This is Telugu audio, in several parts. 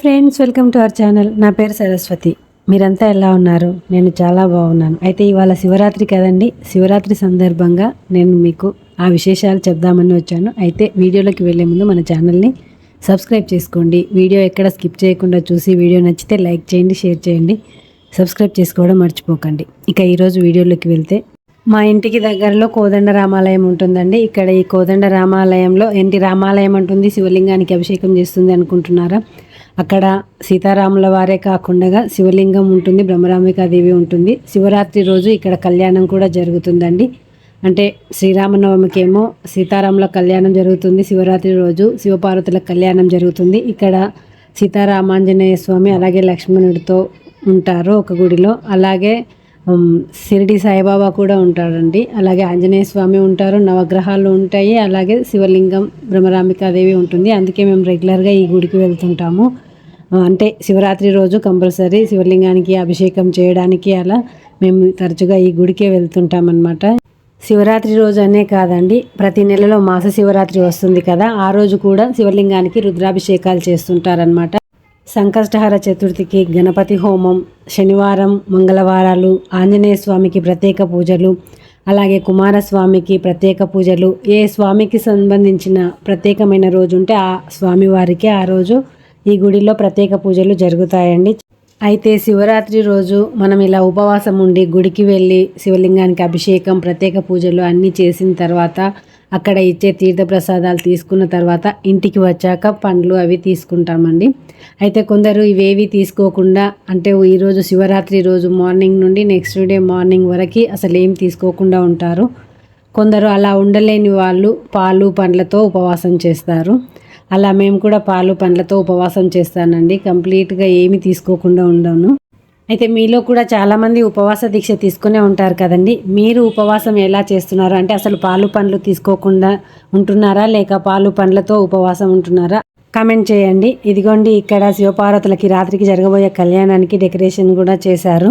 Friends welcome to our channel నా పేరు సరస్వతి. మీరంతా ఎలా ఉన్నారు? నేను చాలా బాగున్నాను. అయితే ఇవాళ శివరాత్రి కదండి. శివరాత్రి సందర్భంగా నేను మీకు ఆ విశేషాలు చెప్దామని వచ్చాను. అయితే వీడియోలోకి వెళ్ళే ముందు మన ఛానల్ని సబ్స్క్రైబ్ చేసుకోండి. వీడియో ఎక్కడ స్కిప్ చేయకుండా చూసి వీడియో నచ్చితే లైక్ చేయండి షేర్ చేయండి. సబ్స్క్రైబ్ చేసుకోవడం మర్చిపోకండి. ఇక ఈరోజు వీడియోలోకి వెళ్తే మా ఇంటికి దగ్గరలో కోదండ రామాలయం ఉంటుందండి. ఇక్కడ ఈ కోదండ రామాలయంలో ఏంటి రామాలయం అంటుంది. శివలింగానికి అభిషేకం చేస్తుంది అనుకుంటున్నారా? అక్కడ సీతారాముల వారే కాకుండా శివలింగం ఉంటుంది బ్రహ్మరామికాదేవి ఉంటుంది. శివరాత్రి రోజు ఇక్కడ కళ్యాణం కూడా జరుగుతుందండి. అంటే శ్రీరామనవమికి ఏమో సీతారాముల కళ్యాణం జరుగుతుంది శివరాత్రి రోజు శివపార్వతుల కళ్యాణం జరుగుతుంది. ఇక్కడ సీతారామాంజనేయ స్వామి అలాగే లక్ష్మణుడితో ఉంటారు ఒక గుడిలో. అలాగే షిరిడి సాయిబాబా కూడా ఉంటాడండి. అలాగే ఆంజనేయ స్వామి ఉంటారు నవగ్రహాలు ఉంటాయి. అలాగే శివలింగం బ్రహ్మరామికాదేవి ఉంటుంది. అందుకే మేము రెగ్యులర్గా ఈ గుడికి వెళ్తుంటాము. అంటే శివరాత్రి రోజు కంపల్సరీ శివలింగానికి అభిషేకం చేయడానికి అలా మేము తరచుగా ఈ గుడికే వెళ్తుంటాం అనమాట శివరాత్రి రోజు అనే కాదండి ప్రతి నెలలో మాస శివరాత్రి వస్తుంది కదా ఆ రోజు కూడా శివలింగానికి రుద్రాభిషేకాలు చేస్తుంటారనమాట సంకష్టహర చతుర్థికి గణపతి హోమం శనివారం మంగళవారాలు ఆంజనేయ స్వామికి ప్రత్యేక పూజలు అలాగే కుమారస్వామికి ప్రత్యేక పూజలు ఏ స్వామికి సంబంధించిన ప్రత్యేకమైన రోజు ఉంటే ఆ స్వామివారికి ఆ రోజు ఈ గుడిలో ప్రత్యేక పూజలు జరుగుతాయండి. అయితే శివరాత్రి రోజు మనం ఇలా ఉపవాసం ఉండి గుడికి వెళ్ళి శివలింగానికి అభిషేకం ప్రత్యేక పూజలు అన్నీ చేసిన తర్వాత అక్కడ ఇచ్చే తీర్థప్రసాదాలు తీసుకున్న తర్వాత ఇంటికి వచ్చాక పండ్లు అవి తీసుకుంటామండి. అయితే కొందరు ఇవేవి తీసుకోకుండా అంటే ఈరోజు శివరాత్రి రోజు మార్నింగ్ నుండి నెక్స్ట్ డే మార్నింగ్ వరకు అసలు ఏం తీసుకోకుండా ఉంటారు. కొందరు అలా ఉండలేని వాళ్ళు పాలు పండ్లతో ఉపవాసం చేస్తారు. అలా మేము కూడా పాలు పండ్లతో ఉపవాసం చేస్తానండి. కంప్లీట్గా ఏమి తీసుకోకుండా ఉండను. అయితే మీలో కూడా చాలామంది ఉపవాస దీక్ష తీసుకునే ఉంటారు కదండి. మీరు ఉపవాసం ఎలా చేస్తున్నారు? అంటే అసలు పాలు పండ్లు తీసుకోకుండా ఉంటున్నారా? లేక పాలు పండ్లతో ఉపవాసం ఉంటున్నారా? కామెంట్ చేయండి. ఇదిగోండి ఇక్కడ శివపార్వతులకి రాత్రికి జరగబోయే కళ్యాణానికి డెకరేషన్ కూడా చేశారు.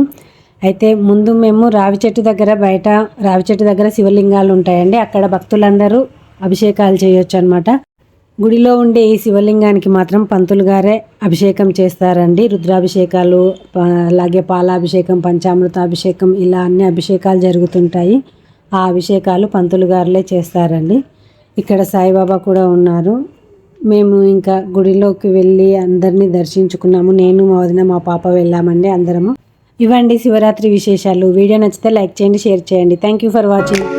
అయితే ముందు మేము రావి చెట్టు దగ్గర బయట రావి చెట్టు దగ్గర శివలింగాలు ఉంటాయండి. అక్కడ భక్తులందరూ అభిషేకాలు చేయొచ్చు అనమాట గుడిలో ఉండే ఈ శివలింగానికి మాత్రం పంతులు గారే అభిషేకం చేస్తారండి. రుద్రాభిషేకాలు అలాగే పాలాభిషేకం పంచామృతాభిషేకం ఇలా అన్ని అభిషేకాలు జరుగుతుంటాయి. ఆ అభిషేకాలు పంతులు గారులే చేస్తారండి. ఇక్కడ సాయిబాబా కూడా ఉన్నారు. మేము ఇంకా గుడిలోకి వెళ్ళి అందరినీ దర్శించుకున్నాము. నేను మా వదిన మా పాప వెళ్ళామండి అందరము. ఇవ్వండి శివరాత్రి విశేషాలు. వీడియో నచ్చితే లైక్ చేయండి షేర్ చేయండి. Thank you for watching